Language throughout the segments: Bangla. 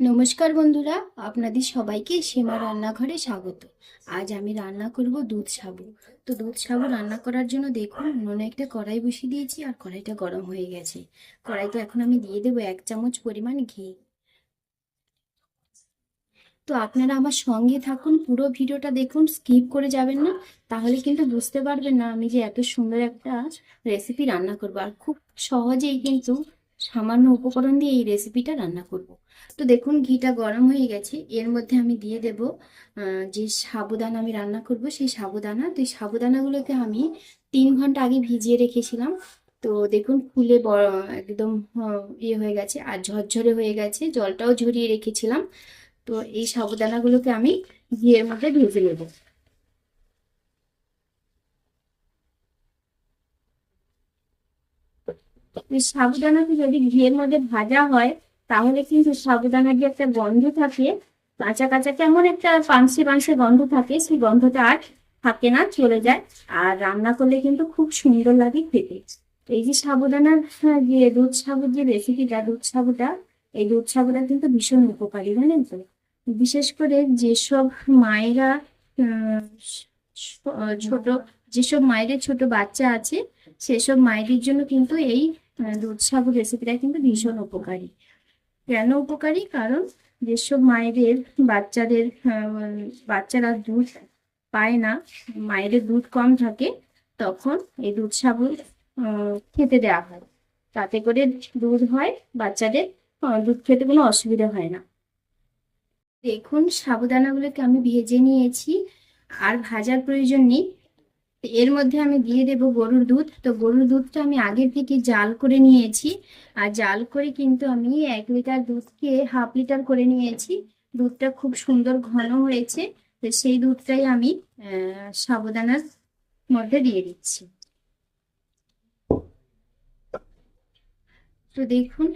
নমস্কার বন্ধুরা, আপনাদের সবাইকে সীমা রান্নাঘরে স্বাগত। আজ আমি রান্না করব দুধ সাবু। তো দুধ সাবু রান্না করার জন্য দেখুন, উনুনে একটা কড়াই বসিয়ে দিয়েছি আর কড়াইটা গরম হয়ে গেছে। কড়াইতে এখন আমি দিয়ে দেবো এক চামচ পরিমাণ ঘি। তো আপনারা আমার সঙ্গে থাকুন, পুরো ভিডিওটা দেখুন, স্কিপ করে যাবেন না, তাহলে কিন্তু বুঝতে পারবেন না আমি যে এত সুন্দর একটা রেসিপি রান্না করব। আর খুব সহজেই কিন্তু সামান্য উপকরণ দিয়ে এই রেসিপিটা রান্না করব। তো দেখুন, ঘিটা গরম হয়ে গেছে। এর মধ্যে আমি দিয়ে দেব যে সাবুদানা আমি রান্না করব, সেই সাবুদানা। তো এই সাবুদানাগুলোকে আমি তিন ঘণ্টা আগে ভিজিয়ে রেখেছিলাম। তো দেখুন, ফুলে একদম ইয়ে হয়ে গেছে আর ঝরঝরে হয়ে গেছে। জলটাও ঝরিয়ে রেখেছিলাম। তো এই সাবুদানাগুলোকে আমি ঘিয়ের মধ্যে ভেজে নেব। সাবুদানাকে যদি ঘিয়ের মধ্যে ভাজা হয়, তাহলে কিন্তু সাবুদানার যে একটা গন্ধ থাকে, কাঁচা কাঁচা কেমন একটা পাংশে পাংশে গন্ধ থাকে, সেই গন্ধটা আর থাকে না, চলে যায়। আর রান্না করলে কিন্তু খুব সুন্দর লাগে খেতে। এই যে সাবুদানার যে দুধ সাবুর যে রেসিপিটা দুধ সাবুটা, এই দুধ সাবুটা কিন্তু ভীষণ উপকারী, জানেন তো? বিশেষ করে যেসব মায়েরা ছোট, যেসব মায়েদের ছোট বাচ্চা আছে, সেসব মায়েদের জন্য কিন্তু এই দুধ সাবু রেসিপিটা কিন্তু ভীষণ উপকারী। কেন উপকারী? কারণ যেসব মায়েদের বাচ্চাদের বাচ্চারা দুধ পায় না, মায়েদের দুধ কম থাকে, তখন এই দুধ সাবু খেতে দেওয়া হয়। তাতে করে দুধ হয়, বাচ্চাদের দুধ খেতে কোনো অসুবিধা হয় না। দেখুন, সাবুদানাগুলোকে আমি ভেজে নিয়েছি, আর ভাজার প্রয়োজন নেই। এর মধ্যে আমি দিয়ে দেব গরুর দুধ। তো গরুর দুধটা আমি আগের থেকে জাল করে নিয়েছি। আর জাল করে কিন্তু আমি এক লিটার দুধকে হাফ লিটার করে নিয়েছি। দুধটা খুব সুন্দর ঘন হয়েছে। তো সেই দুধটাই আমি আহ, সাবুদানার মধ্যে দিয়ে দিচ্ছি। তো দেখুন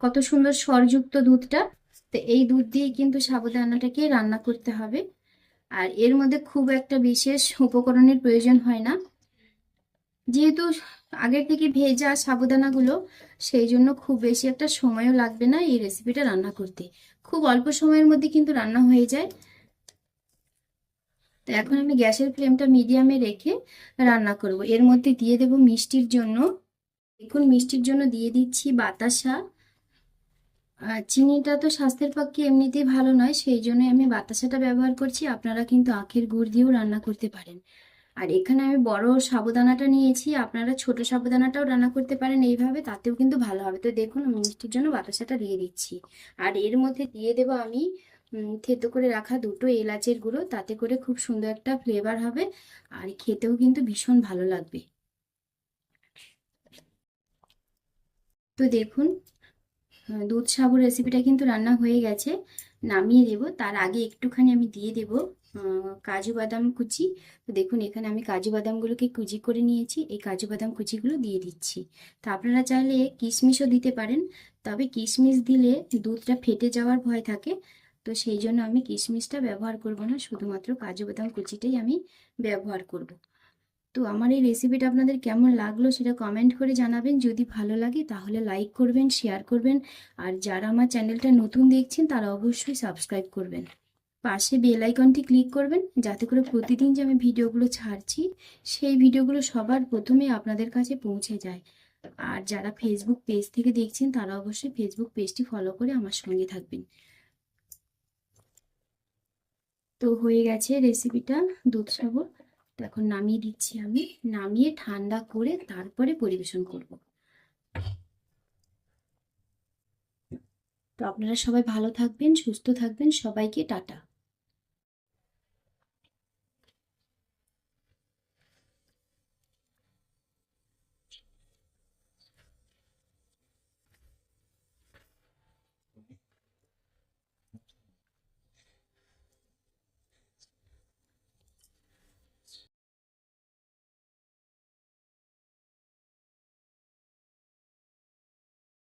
কত সুন্দর স্বরযুক্ত দুধটা। তো এই দুধ দিয়ে কিন্তু সাবুদানাটাকে রান্না করতে হবে। আর এর মধ্যে খুব একটা বিশেষ উপকরণের প্রয়োজন হয় না। যেহেতু আগের থেকে ভেজা সাবুদানাগুলো, সেই জন্য খুব বেশি একটা সময়ও লাগবে না এই রেসিপিটা রান্না করতে। খুব অল্প সময়ের মধ্যে কিন্তু রান্না হয়ে যায়। তো এখন আমি গ্যাসের ফ্লেমটা মিডিয়ামে রেখে রান্না করব। এর মধ্যে দিয়ে দেব মিষ্টির জন্য। দেখুন, মিষ্টির জন্য দিয়ে দিচ্ছি বাতাসা। চিনিটা তো স্বাস্থ্যের পক্ষে এমনিতেই ভালো নয়, সেই জন্য আমি বাতাসাটা ব্যবহার করছি। আপনারা কিন্তু আখের গুড় দিয়েও রান্না করতে পারেন। আর এখানে আমি বড় সাবুদানাটা নিয়েছি, আপনারা ছোট সাবুদানাটাও রান্না করতে পারেন এইভাবে, তাতেও কিন্তু ভালো হবে। তো দেখুন, আমি মিষ্টির জন্য বাতাসাটা দিয়ে দিচ্ছি। আর এর মধ্যে দিয়ে দেবো আমি থেতো করে রাখা দুটো এলাচের গুঁড়ো, তাতে করে খুব সুন্দর একটা ফ্লেভার হবে আর খেতেও কিন্তু ভীষণ ভালো লাগবে। তো দেখুন দুধ সাবুর রেসিপিটা কিন্তু রান্না হয়ে গেছে। নামিয়ে দেব। তার আগে একটুখানি আমি দিয়ে দেব কাজু বাদাম কুচি। তো দেখুন, এখানে আমি কাজু বাদামগুলোকে কুচি করে নিয়েছি। এই কাজু বাদাম কুচিগুলো দিয়ে দিচ্ছি। তো আপনারা চাইলে কিশমিশও দিতে পারেন, তবে কিশমিশ দিলে দুধটা ফেটে যাওয়ার ভয় থাকে। তো সেই জন্য আমি কিশমিশটা ব্যবহার করব না, শুধুমাত্র কাজু বাদাম কুচিটাই আমি ব্যবহার করব। তো আমার এই রেসিপিটা আপনাদের কেমন লাগল সেটা কমেন্ট করে জানাবেন। যদি ভালো লাগে তাহলে লাইক করবেন শেয়ার করবেন আর যারা আমার চ্যানেলটা নতুন দেখছেন তারা অবশ্যই সাবস্ক্রাইব করবেন। পাশে বেল আইকনটি ক্লিক করবেন যাতে করে প্রতিদিন যে আমি ভিডিওগুলো ছাড়ছি সেই ভিডিওগুলো সবার প্রথমে আপনাদের কাছে পৌঁছে যায়। আর যারা ফেসবুক পেজ থেকে দেখছেন তারা অবশ্যই ফেসবুক পেজটি ফলো করে আমার সঙ্গে থাকবেন। তো হয়ে গেছে রেসিপিটা দুধ সাগর এখন নামিয়ে দিচ্ছি আমি। নামিয়ে ঠান্ডা করে তারপরে পরিবেশন করব। তো আপনারা সবাই ভালো থাকবেন, সুস্থ থাকবেন। সবাইকে টাটা।